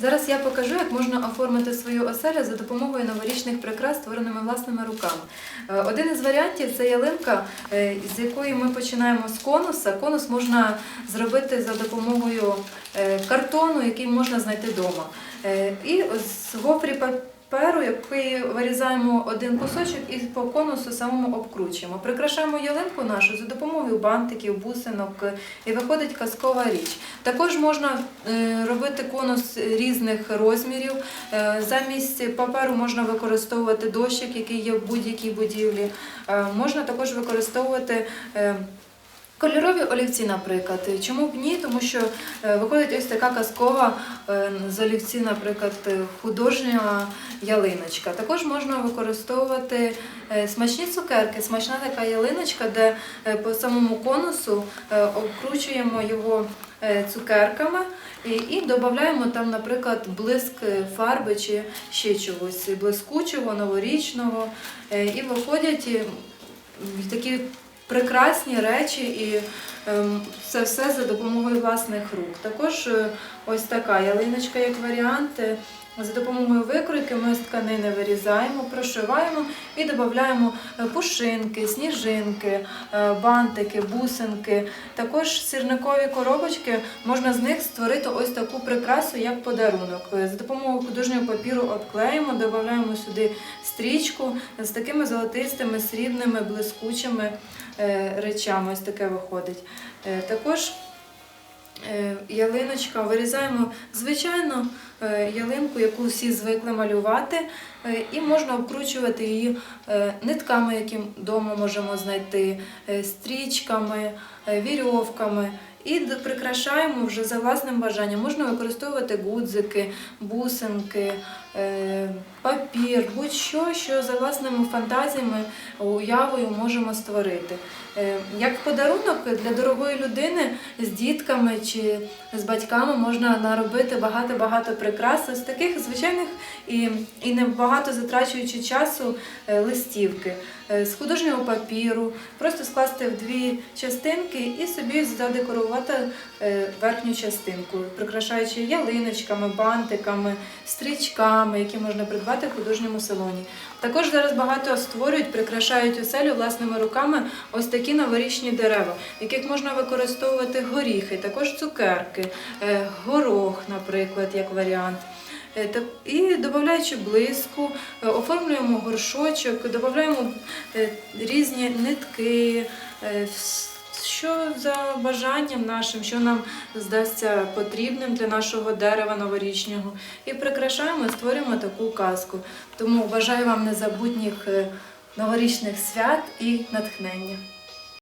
Зараз я покажу, як можна оформити свою оселю за допомогою новорічних прикрас, створеними власними руками. Е, Один із варіантів це ялинка, е, з якої ми починаємо з конуса. Конус можна зробити за допомогою е, картону, який можна знайти вдома. І з гофрі паперу, який вирізаємо один кусочок і по конусу самому обкручуємо. Прикрашаємо ялинку нашу за допомогою бантиків, бусинок, і виходить казкова річ. Також можна е, робити конус різних розмірів. Е, Замість паперу можна використовувати дощик, який є в будь-якій будівлі. Е, Можна також використовувати. Кольорові олівці, наприклад. Чому б ні? Тому що е, виходить ось така казкова е, з олівці, наприклад, художня ялиночка. Також можна використовувати е, смачні цукерки, смачна така ялиночка, де по самому конусу обкручуємо його цукерками і, додаємо там, наприклад, блиск фарби чи ще чогось блискучого, новорічного. І виходять такі прекрасні речі і ем, це все за допомогою власних рук. Також е, ось така ялиночка як варіант. За допомогою викройки ми з тканини вирізаємо, прошиваємо і додаємо е, пушинки, сніжинки, е, бантики, бусинки. Також сірникові коробочки можна з них створити ось таку прикрасу, як подарунок. Е, За допомогою художнього папіру обклеїмо, додаємо сюди стрічку з такими золотистими, срібними, блискучими речами. Ось таке виходить. Також ялиночка вирізаємо звичайно е, ялинку, яку всі звикли малювати, е, і можна обкручувати її е, нитками, які вдома можемо знайти, е, стрічками, е, вірьовками. І прикрашаємо вже за власним бажанням. Можна використовувати гудзики, бусинки, е, папір, будь-що, що за власними фантазіями, уявою можемо створити. Е, Як подарунок для дорогої людини з дітками чи з батьками можна наробити багато-багато прикрас з таких звичайних і, і не багато затрачуючи часу е, листівки з художнього папіру, просто скласти в дві частинки і собі задекорувати е, верхню частинку, прикрашаючи ялиночками, бантиками, стрічками, які можна придбати в художньому салоні. Також зараз багато створюють, прикрашають оселю власними руками ось такі новорічні дерева, в яких можна використовувати горіхи, також цукерки, е, горох, наприклад, як варіант. Е, І додаючи блиску, оформлюємо горшочок, додаємо різні нитки, що за бажанням нашим, що нам здасться потрібним для нашого дерева новорічного. І прикрашаємо, і створюємо таку казку. Тому бажаю вам незабутніх е, новорічних свят і натхнення.